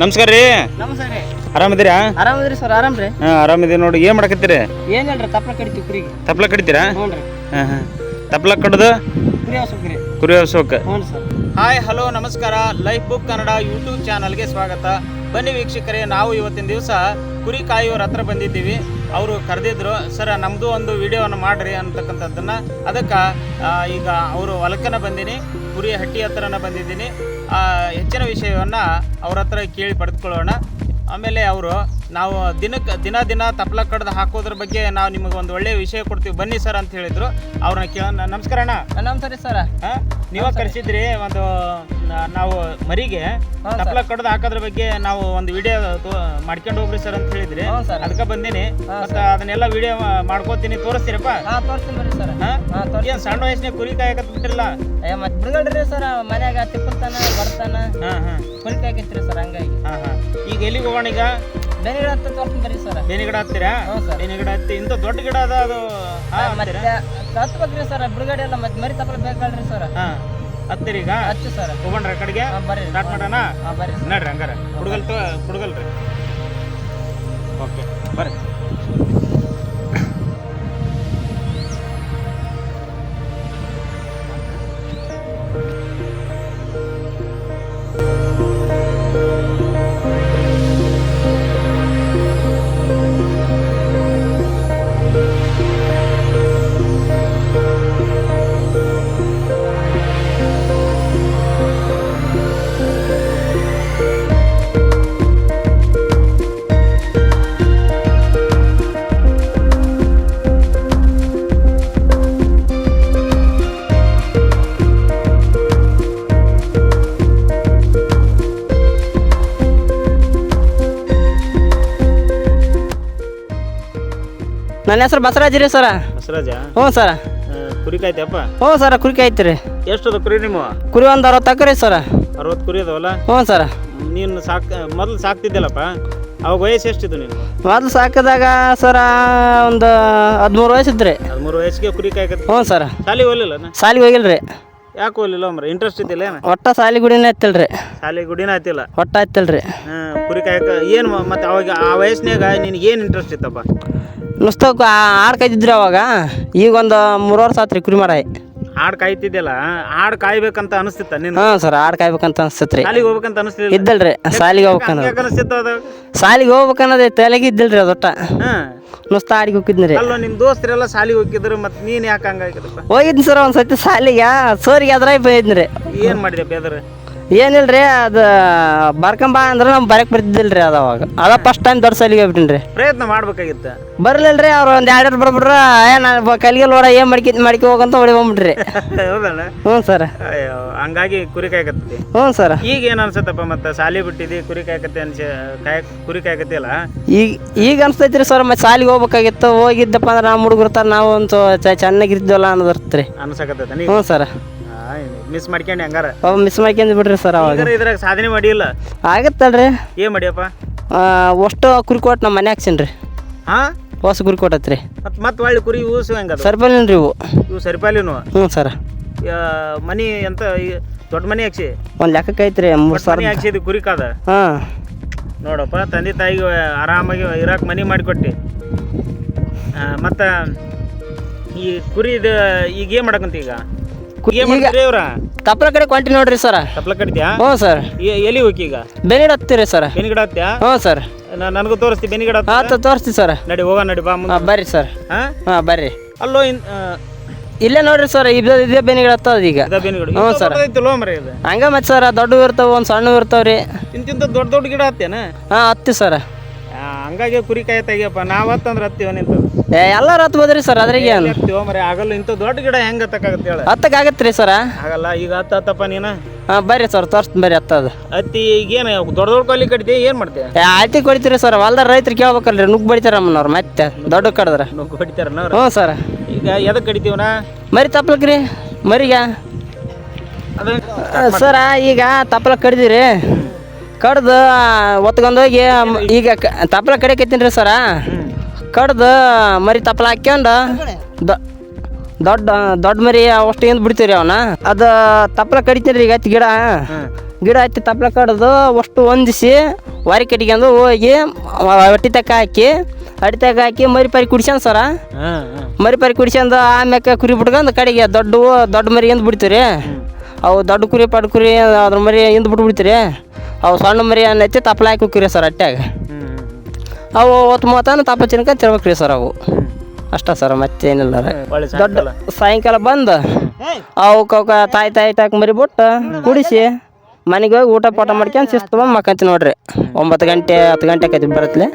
ನಮಸ್ಕಾರ ರೀ. ನಮಸ್ಕಾರ ರೀ. ಆರಾಮದಿರಾ ಆರಾಮದ್ರಿ ಸರ್ ಆರಾಮ್ ರೀ ಹಾಂ ಆರಾಮಿದೆ ನೋಡಿ ಏನು ಮಾಡಕತ್ತೀರಿ? ಏನಿಲ್ಲ ಹೇಳ್ರಿ ತಪ್ಪಲ ಕಡಿತೀವಿ ಕುರಿಗೆ. ತಪ್ಪಲ ಕಡಿತೀರಾ? ಹ್ಞೂ ರೀ ಹಾಂ ಹಾಂ. ತಪ್ಪಲ ಕಡ್ದು? ಕುರಿ ಅಶೋಕ್ ಹಾಯ್ ಹಲೋ ನಮಸ್ಕಾರ. ಲೈಫ್ ಬುಕ್ ಕನ್ನಡ ಯೂಟ್ಯೂಬ್ ಚಾನಲ್ಗೆ ಸ್ವಾಗತ. ಬನ್ನಿ ವೀಕ್ಷಕರೇ ನಾವು ಇವತ್ತಿನ ದಿವಸ ಕುರಿ ಕಾಯುವರ ಹತ್ರ ಬಂದಿದ್ದೀವಿ. ಅವರು ಕರೆದಿದ್ರು ಸರ್ ನಮ್ಮದು ಒಂದು ವಿಡಿಯೋವನ್ನು ಮಾಡ್ರಿ ಅಂತಕ್ಕಂಥದ್ದನ್ನ. ಅದಕ್ಕೆ ಈಗ ಅವರು ಹೊಲಕ್ಕನ ಬಂದೀನಿ ಕುರಿ ಹಟ್ಟಿ ಹತ್ರನ ಬಂದಿದ್ದೀನಿ. ಆ, ಹೆಚ್ಚಿನ ವಿಷಯವನ್ನು ಅವ್ರ ಹತ್ರ ಕೇಳಿ ಪಡೆದುಕೊಳ್ಳೋಣ ಆಮೇಲೆ ಅವರು ನಾವು ದಿನಕ್ಕೆ ದಿನ ದಿನ ತಪ್ಪಲ ಕಡ್ದು ಹಾಕೋದ್ರ ಬಗ್ಗೆ ನಾವು ನಿಮಗೆ ಒಂದು ಒಳ್ಳೆಯ ವಿಷಯ ಕೊಡ್ತೀವಿ. ಬನ್ನಿ ಸರ್ ಅಂತ ಹೇಳಿದ್ರು. ಅವ್ರನ್ನ ಕೇಳೋಣ ನಮಸ್ಕಾರ ಅಣ್ಣ. ನಮಸ್ಕಾರ ಸರ್. ಹಾಂ? ನೀವ ಕರೆಸಿದ್ರಿ ಒಂದು ನಾವು ಮರಿಗೆ ತಪ್ಪಲ ಕಡ್ದು ಹಾಕೋದ್ರ ಬಗ್ಗೆ ನಾವು ಒಂದು ವಿಡಿಯೋ ಮಾಡ್ಕೊಂಡು ಹೋಗ್ರಿ ಸರ್ ಅಂತ ಹೇಳಿದ್ರಿ. ಅದಕ್ಕೆ ಬಂದೀನಿ. ಮತ್ತೆ ಅದನ್ನೆಲ್ಲ ವಿಡಿಯೋ ಮಾಡ್ಕೋತೀನಿ. ತೋರಿಸ್ತೀರಪ್ಪ? ಹಾಂ ತೋರಿಸ್ತೀನಿ ಬರ್ರಿ ಸರ್. ಹಾ? ಹಾಂ ತೋರಿಸಿ ಏನ್ ಸಣ್ಣ ವಯಸ್ಸಿನ ಕುರಿ ಕಾಯಕತ್ ಬಿಟ್ಟಿರಲ್ಲ ಮತ್ತೆ ಬಿಡ್ಗಳ್ರಿ ಸರ್. ಮನ್ಯಾಗ ತಿಪ್ಪಲ್ತಾನ ಬರ್ತಾನ. ಹಾ ಹಾ. ಕುರಿ ಕಾಯ್ಕಿತ್ರಿ ಸರ್ ಹಂಗಾಗಿ. ಹಾ ಹಾ. ಈಗ ಎಲ್ಲಿಗೆ ಹೋಗೋಣ ಈಗ? ಬೆನಿಗಿಡ ಹತ್ತ ತೋರಿಸ್ತೀನಿ ಬರ್ರಿ ಸರ್. ಬೇನಿ ಗಿಡ ಹತ್ತೀರಾ? ಹ್ಞೂ ಸರ್. ಬೇನಿ ಗಿಡ ಹತ್ತಿ ಇಂಥ ದೊಡ್ಡ ಗಿಡ ಅದ ಅದು ಹಾ ಮತ್ತೆ ಹತ್ಬೇಕ್ರಿ ಸರ್ ಬಿಡುಗಡೆ ಎಲ್ಲ ಮತ್ತೆ ಮರಿ ತಪ್ಪಲ ಬೇಕಲ್ರಿ ಸರ್. ಹಾ ಹತ್ತಿರಿ ಈಗ? ಹಚ್ಚು ಸರ್. ಹೋಗೋಣ್ರ ಆ ಕಡೆಗೆ? ಬರ್ರಿ. ಸ್ಟಾರ್ಟ್ ಮಾಡೋಣ? ಹಾಂ ಬರ್ರಿ ನಡ್ರಿ ಹಂಗಾರ. ಹುಡುಗಲ್ ಹುಡುಗಲ್ರಿ ಓಕೆ ಬರ್ರಿ. ನನ್ನ ಹೆಸರು ಬಸವರಾಜ್ ರೀ ಸರ. ಬಸವರಾಜ? ಹ್ಞೂ ಸರ. ಕುರಿ ಕಾಯ್ತಪ್ಪ ಹ್ಞೂ ಸರ ಕುರಿ ಕಾಯ್ತಿರಿ. ಎಷ್ಟು ಅದ ಕುರಿ ನಿಮ್ಮ ಕುರಿ ಒಂದು ಅರವತ್ತು ಹಾಕ್ರಿ ಸರ. ಅರವತ್ತು ಕುರಿ ಅದಾವಲ್ಲ? ಹ್ಞೂ ಸರ. ನೀನು ಸಾಕ್ ಮೊದಲು ಸಾಕ್ತಿದ್ದಲ್ಲಪ್ಪ? ಅವಾಗ ವಯಸ್ಸು ಎಷ್ಟಿದ್ದು ನೀನು ಮೊದ್ಲು ಸಾಕಿದಾಗ ಸರ ಒಂದು ಹದಿಮೂರು ವಯಸ್ಸಿದ್ರಿ ಹದಿಮೂರು ವಯಸ್ಸಿಗೆ ಕುರಿ ಕಾಯ್ಕತ್ತ. ಹ್ಞೂ ಸರ. ಶಾಲಿ ಹೋಗ್ಲಿಲ್ಲ ಸಾಲಿಗೆ ಹೋಗಿಲ್ರಿ ಯಾಕೆ ಹೋಗಲಿಲ್ಲ ಮರ ಇಂಟ್ರೆಸ್ಟ್ ಇದ್ದಿಲ್ಲ ಏನು? ಒಟ್ಟ ಸಾಲಿ ಗುಡಿನೇ ಹತ್ತಿಲ್ರಿ ಸಾಲಿ ಗುಡಿನ ಆಯ್ತಿಲ್ಲ ಒಟ್ಟ ಹಾಂ ಕುರಿ ಕಾಯಕ ಏನು ಮತ್ತೆ ಅವಾಗ ಆ ವಯಸ್ಸಿನಾಗ ನಿನಗೆ ಏನು ಇಂಟ್ರೆಸ್ಟ್ ಇತ್ತಪ್ಪ? ನುಸ್ತಕ್ ಆಡ್ ಕಾಯ್ತಿದ್ರಿ ಅವಾಗ. ಈಗ ಒಂದು ಮೂರು ವರ್ಷ ಆತ್ರಿ ಕುರಿ ಮಾರಾಯ. ಹಾಡು ಕಾಯ್ತಿದ್ದಿಲ್ಲ ಹಾಡು ಕಾಯ್ಬೇಕಂತ ಅನಿಸ್ತಿತ್ತ ನೀನು ಹಾಂ ಸರ್ ಆಡ್ ಕಾಯ್ಬೇಕಂತ ಅನ್ಸ್ತತ್ರಿ. ಶಾಲಿಗೆ ಹೋಗ್ಬೇಕಂತ ಅನಿಸ್ತಿಲ್ಲ ಇದ್ದಲ್ರಿ ಸಾಲಿಗೆ ಹೋಗ್ಬೇಕನ್ನೋದು ಅನಿಸ್ತಿತ್ತು ಅದು? ಸಾಲಿಗೆ ಹೋಗ್ಬೇಕನ್ನೋದೇ ತಲೆಗೆ ಇದ್ದಿಲ್ರಿ ಅದೊಟ್ಟ ಹಾಂ. ನುಸ್ತ ಆಡಿಗೆ ಹೋಗಿದ್ನಿ ರೀ. ಅಲ್ಲ ನಿಮ್ಮ ದೋಸ್ತರೆಲ್ಲ ಸಾಲಿಗೆ ಹೋಗಿದ್ರು ಮತ್ತೆ ನೀನು ಯಾಕೆ ಹಂಗಾಗಿದಪ್ಪ ಹೋಗಿದ್ನಿ ಸರ್ ಒಂದು ಸತಿ ಸಾಲಿಗೆ ಸೋರಿಗೆ ಅದ್ರಾಗ ಬೈದ್ನಿ ರೀ. ಏನು ಮಾಡಿದೆ ಬೇದ್ರ ಏನಿಲ್ರಿ ಅದು ಬಾರ್ಕಂಬಾ ಅಂದ್ರೆ ನಮ್ಗೆ ಬರಕ್ಕೆ ಬರ್ತಿದ್ದಿಲ್ರಿ ಅದು ಅವಾಗ. ಅದ ಫಸ್ಟ್ ಟೈಮ್ ದೊಡ್ಡ ಸಲಿಗೆ ಹೋಗ್ಬಿಟ್ಟಿನಿ ರೀ ಪ್ರಯತ್ನ ಮಾಡ್ಬೇಕಾಗಿತ್ತ. ರೀ ಅವ್ರು ಒಂದು ಎರಡು ಬರ್ಬಿಟ್ರ ಏ ನಾನು ಕಲಿಗೆ ನೋಡ ಏನು ಮಾಡ್ಕಿ ಮಾಡ್ಕಿ ಹೋಗಂತ ಹೊಡಿ ಬಂದ್ಬಿಟ್ರಿ. ಹೌದಲ್ಲ? ಹ್ಞೂ ಸರ್. ಅಯ್ಯೋ ಹಂಗಾಗಿ ಕುರಿ ಕಾಯಕತ್ತಿ. ಹ್ಞೂ ಸರ್. ಈಗ ಏನು ಅನ್ಸತ್ತಪ್ಪ ಮತ್ತೆ? ಸಾಲಿ ಬಿಟ್ಟಿದಿ ಕುರಿ ಕಾಯಕತ್ತೆ ಅನ್ಸ ಕಾಯ ಕುರಿ ಕಾಯಕತ್ತಿಯಲ್ಲ ಈಗ ಈಗ ಅನ್ಸ್ತೈತ್ರಿ ಸರ್ ಮತ್ತೆ ಸಾಲಿಗೆ ಹೋಗ್ಬೇಕಾಗಿತ್ತು. ಹೋಗಿದ್ದಪ್ಪ ಅಂದ್ರೆ ನಮ್ಮ ಹುಡುಗರ್ತಾರ ತರ ನಾವು ಒಂದು ಚೆನ್ನಾಗಿರ್ತೀವಲ್ಲ ಅನ್ನೋದಿರ್ತ್ರಿ ಅನ್ಸಕತ್ತೈತೆ ಹ್ಞೂ ಸರ್. ಮಿಸ್ ಮಾಡ್ಕೊಂಡು ಹಂಗಾರ? ಅವ ಮಿಸ್ ಮಾಡ್ಕೊಂಡ್ ಬಿಡ್ರಿ ಸರ್ ಅವಾಗ. ಹಂಗಾರ ಇದ್ರಾಗ ಸಾಧನೆ ಮಾಡಿಲ್ಲ? ಆಗತ್ತಲ್ರಿ. ಏನ್ ಮಾಡಿಯಪ್ಪ? ಅಷ್ಟು ಕುರಿ ಕೊಟ್ಟು ನಮ್ಮ ಮನೆ ಹಾಕ್ಸಿನ್ರಿ ಹಾ? ಹೊಸ ಕುರಿ ಕೊಟ್ಟತ್ರಿ ಮತ್ ಮತ್ತೆ ಒಳ್ಳೆ ಕುರಿ ಊಸು ಹೆಂಗ ಸರ್ಪಲ್ರಿ ಇವು. ಇವು ಸರಿಪಾಲಿನು? ಹ್ಞೂ ಸರ್ ಮನಿ ಎಂತ ಈ ದೊಡ್ಡ ಮನಿ ಹಾಕ್ಸಿ? ಒಂದು ಲೆಕ್ಕಕ್ಕೆ ಐತ್ರಿ ಮೂರು ಮನಿ ಸಾವಿರ ಹಾಕ್ಸಿದಿ ಕುರಿ ಕಾದ? ಹಾಂ. ನೋಡಪ್ಪ ತಂದೆ ತಾಯಿಗೆ ಆರಾಮಾಗಿ ಇರಾಕ್ ಮನಿ ಮಾಡಿಕೊಟ್ಟಿ. ಆ, ಮತ್ತ ಈ ಕುರಿದ ಈಗ ಏನ್ ಮಾಡಕಂತ ಈಗ? ಇವ್ರ ತಪ್ಪಲ ಕಡೆ ಕೊಂಟಿ ನೋಡ್ರಿ ಸರ್ ತಪ್ಪಲ ಕಡಿದ್ಯಾ ಹ್ಞೂ ಸರ್ ಎ- ಎಲ್ಲಿ ಹೋಗಿ ಈಗ? ಬೆನಿಡ್ ಹತ್ತೀರಿ ಸರ್ ಬೆನಿಗಡ ಹತ್ತ್ಯಾ? ಹ್ಞೂ ಸರ್ ನಾ- ನನಗೂ ತೋರಿಸ್ತಿ ಬೆನಿಗಡ ಹತ್ತ? ಆತ ತೋರಿಸ್ತೀವಿ ಸರ್ ನಡಿ ಹೋಗ ನಡಿ ಬಾ ಮುಂದೆ. ಹಾಂ ಬರ್ರಿ ಸರ್ ಹಾ? ಹಾಂ ಬರ್ರಿ. ಅಲ್ಲೋ ಇನ್ ಆ, ಇಲ್ಲೇ ನೋಡ್ರಿ ಸರ್ ಇದು ಇದೇ ಬೆನಿಗಳು ಹತ್ತದ ಈಗ. ಇದ ಬೆನಿಗಿಡ. ಹ್ಞೂ ಸರ್. ಐತಲ್ಲೋ ಮರ ಇದು. ಹಂಗ ಮತ್ತೆ ಸರ್ ದೊಡ್ಡವು ಇರ್ತಾವ ಒಂದು ಸಣ್ಣವು ಇರ್ತಾವ್ರಿ ಇಂತಿಂತ ದೊಡ್ಡ ದೊಡ್ಡ ಗಿಡ ಹತ್ತೇನ ಹಾಂ ಹತ್ತಿ ಸರ್ ಹಂಗಾಗಿ ಕುರಿ ಕೈ ತೆಗಿಯಪ್ಪ ಹತ್ತಂದ್ರೆ ಹತ್ತಿವ ನಿಂತ ಎಲ್ಲಾರು ಹತ್ಬೋದ್ರಿ ಸರ್ ಅದ್ರಿಗೆ ಏನು ಮರ ಆಗಲ್ಲ ಇಂಥ ದೊಡ್ಡ ಗಿಡ ಹೆಂಗೆ ಹತ್ತಕ್ಕಾಗತ್ತೆ ಹೇಳ. ಹತ್ತಕ್ಕೆ ಆಗತ್ರಿ ಸರ್? ಆಗಲ್ಲ ಈಗ ಹತ್ತ ಹತ್ತಪ್ಪ ನೀನ. ಹಾಂ ಬರ್ರಿ ಸರ್ ತೋರ್ಸ್ತೀನಿ ಬರ್ರಿ ಹತ್ತದ ಹತ್ತಿ ಈಗ ಏನು ದೊಡ್ಡ ದೊಡ್ಡ ಕೊಲಿ ಕಟ್ತಿ ಏನ್ ಮಾಡ್ತೀಯ ಏ ಆಯ್ತಿ ಕೊಡ್ತೀರಿ ಸರ್ ಹೊಲ್ದಾರ ರೈತರು ಕೇಳ್ಬೇಕಲ್ರಿ ನುಗ್ ಬಡಿತಾರ ಅಮ್ಮನವ್ರು ಮತ್ತೆ ದೊಡ್ಡ ಕಡದ್ರ. ನುಗ್ಗು ಬಡಿತಾರ ಹ್ಞೂ ಸರ್. ಈಗ ಎದಕ್ ಕಡಿತೀವನ ಮರಿ ತಪ್ಲಕ್ರಿ ಮರಿಗ. ಸರ್ ಸರ ಈಗ ತಪ್ಪಲ ಕಡ್ದಿರಿ. ಕಡ್ದು ಒತ್ಕೊಂಡೋಗಿ ಈಗ ತಪ್ಪಲ ಕಡಿಯಕತ್ತೀನಿ ರೀ ಸರ. ಕಡ್ದು ಮರಿ ತಪ್ಪಲ ಹಾಕ್ಯಂಡು ದೊ- ದೊಡ್ಡ ದೊಡ್ಡ ಮರಿ ಅವಷ್ಟು ಏನು ಬಿಡ್ತೀರಿ ಅವನ. ಅದು ತಪ್ಪಲ ಕಡಿತೀರಿ ರೀ ಈಗ ಹತ್ತಿ ಗಿಡ. ಗಿಡ ಹತ್ತಿ ತಪ್ಪಲ ಕಡ್ದು ಅಷ್ಟು ಹೊಂದಿಸಿ ವಾರಿ ಕಟ್ಕೊಂಡು ಹೋಗಿ ಹೊಟ್ಟಿ ತಕ್ಕ ಹಾಕಿ ಅಡಿ ತಕ್ಕ ಹಾಕಿ ಮರಿ ಪರಿ ಕುಡಿಸ್ಯಾನ ಸರ. ಮರಿ ಪರಿ ಕುಡಿಸ್ಕೊಂಡು ಆಮ್ಯಾಕೆ ಕುರಿ ಬಿಟ್ಕೊಂಡು ಕಡೆಗೆ ದೊಡ್ಡ ದೊಡ್ಡ ಮರಿ ಎಂದು ಬಿಡ್ತೀರಿ ಅವು ದೊಡ್ಡ ಕುರಿ ಪಡ್ ಕುರಿ ಅದ್ರ ಮರಿ ಹಿಂದ್ ಬಿಟ್ಬಿಡ್ತೀರಿ ಅವು ಸಣ್ಣ ಮರಿ ಅನ್ನೈತಿ ತಪ್ಪಲ ಹಾಕಿ ಕುರಿ ಸರ್ ಅಟ್ಯಾಗ. ಅವು ಅವತ್ತು ಮೂವತ್ತಾನ ತಾಪ ಚಿನ್ಕ ತಿರ್ಬೇಕ್ರಿ ಸರ್ ಅವು. ಅಷ್ಟೇ ಸರ್ ಮತ್ತೇನಿಲ್ಲ ರೀ. ದೊಡ್ಡ ಸಾಯಂಕಾಲ ಬಂದು ಅವಕ್ಕ ತಾಯಿ ತಾಯಿ ಟಾಕ್ ಮರಿ ಬಿಟ್ಟು ಕುಡಿಸಿ ಮನೆಗೆ ಹೋಗಿ ಊಟ ಪಾಠ ಮಾಡ್ಕೊಂಡು ಶಿಸ್ತು ಬಂದು ಮಕ್ಕಂತೀನಿ ನೋಡ್ರಿ. ಒಂಬತ್ತು ಗಂಟೆ ಹತ್ತು ಗಂಟೆ ಆಕೈತಿ ಬರತ್ಲೆ.